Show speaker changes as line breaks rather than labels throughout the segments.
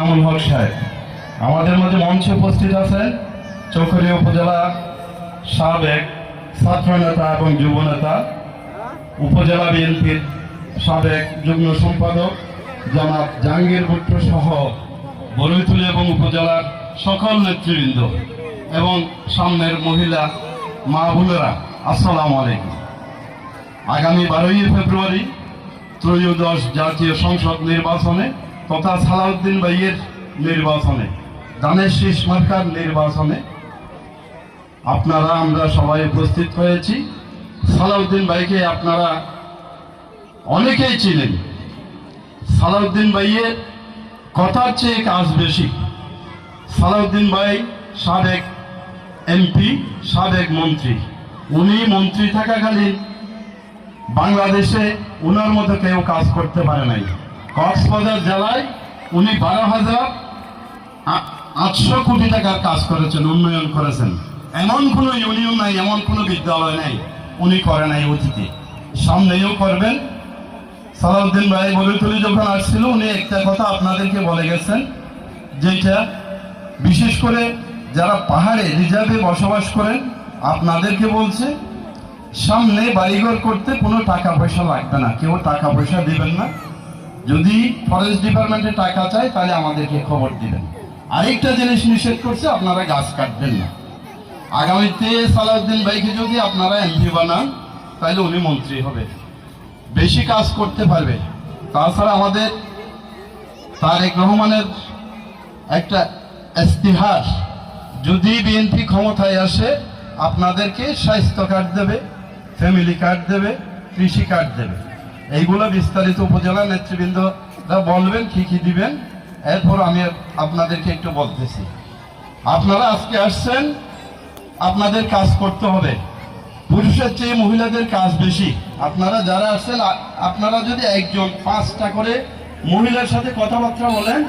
ইনামুল হক সাহেব। আমাদের মধ্যে মঞ্চে উপস্থিত আছেন চৌখুরিয়া উপজেলা সাবেক ছাত্র নেতা এবং যুব নেতা উপজেলা বিএনপির সাবেক যুগ্ম সম্পাদক জনাব জাহাঙ্গীর ভুট্টো সহ বরৈতুলি এবং উপজেলার সকল নেতৃবৃন্দ এবং সামনের মহিলা মা বোনেরা, আসসালামু আলাইকুম। আগামী বারোই ফেব্রুয়ারি ত্রয়োদশ জাতীয় সংসদ নির্বাচনে তথা সালাউদ্দিন ভাইয়ের নির্বাচনে দানের শীষ মার্কার নির্বাচনে আপনারা, আমরা সবাই উপস্থিত হয়েছি। সালাউদ্দিন ভাইকে আপনারা অনেকেই চিনেন। সালাউদ্দিন ভাইয়ের কথার চেয়ে কাজ বেশি। সালাউদ্দিন ভাই সাবেক এমপি, সাবেক মন্ত্রী। উনি মন্ত্রী থাকাকালীন বাংলাদেশে উনার মতো কেউ কাজ করতে পারে নাই। কক্সবাজার জেলায় উনি বারো হাজার আটশো কোটি টাকার কাজ করেছেন, উন্নয়ন করেছেন। এমন কোনো ইউনিয়ন নাই, এমন কোনো বিদ্যালয় নাই, উনি করে নাই অতীতে। সামনেও করবেন। সালাউদ্দিন ভাই বলিতুলি যখন আসছিল, উনি একটা কথা আপনাদেরকে বলে গেছেন, যেটা বিশেষ করে যারা পাহাড়ে রিজার্ভে বসবাস করেন, আপনাদেরকে বলছে, সামনে বাড়িঘর করতে কোনো টাকা পয়সা লাগবে না, কেউ টাকা পয়সা দেবেন না। যদি ফরেস্ট ডিপার্টমেন্টে টাকা চায়, তাহলে আমাদেরকে খবর দিবেন। আরেকটা জিনিস নিষেধ করছে, আপনারা গাছ কাটবেন না। আগামীতে সালাউদ্দিন ভাইকে যদি আপনারা এমপি বানান, তাহলে উনি মন্ত্রী হবে। বেশি কাজ করতে পারবে। তাছাড়া আমাদের তারেক রহমানের একটা ইস্তিহার যদি বিএনপি ক্ষমতায় আসে, আপনাদেরকে স্বাস্থ্য কার্ড দেবে ফ্যামিলি কার্ড দেবে, কৃষি কার্ড দেবে। এইগুলো বিস্তারিত উপজেলা নেতৃবৃন্দরা বলবেন কি কি দিবেন। এরপর আমি আপনাদেরকে একটু বলতেছি। আপনারা আজকে আসছেন, আপনাদের কাজ করতে হবে। পুরুষের চেয়ে মহিলাদের কাজ বেশি। আপনারা যারা আসছেন আপনারা যদি একজন, পাঁচটা করে মহিলার সাথে কথাবার্তা বলেন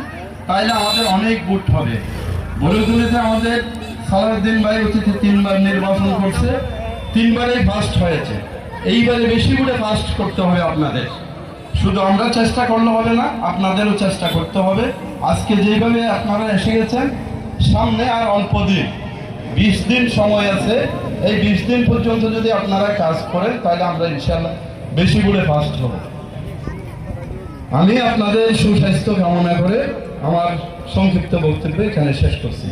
তাহলে আমাদের অনেক গুট হবে। বরুদুলিতে আমাদের সালাউদ্দিন ভাই অতীতে তিনবার নির্বাচন করছে, তিনবারেই ফার্স্ট হয়েছে। এইবারে বেশি করে ফার্স্ট করতে হবে আপনাদের। শুধু আমরা চেষ্টা করলে হবে না, আপনাদেরও চেষ্টা করতে হবে। আজকে যেভাবে আপনারা এসে গেছেন, সামনে আর অল্প দিন। বিশ দিন সময় আছে। এই বিশ দিন পর্যন্ত যদি আপনারা কাজ করেন, তাহলে আমরা ইনশাল্লাহ বেশি করে ফাস্ট হব। আমি আপনাদের সুস্বাস্থ্য কামনা করে আমার সংক্ষিপ্ত বক্তব্য এখানে শেষ করছি।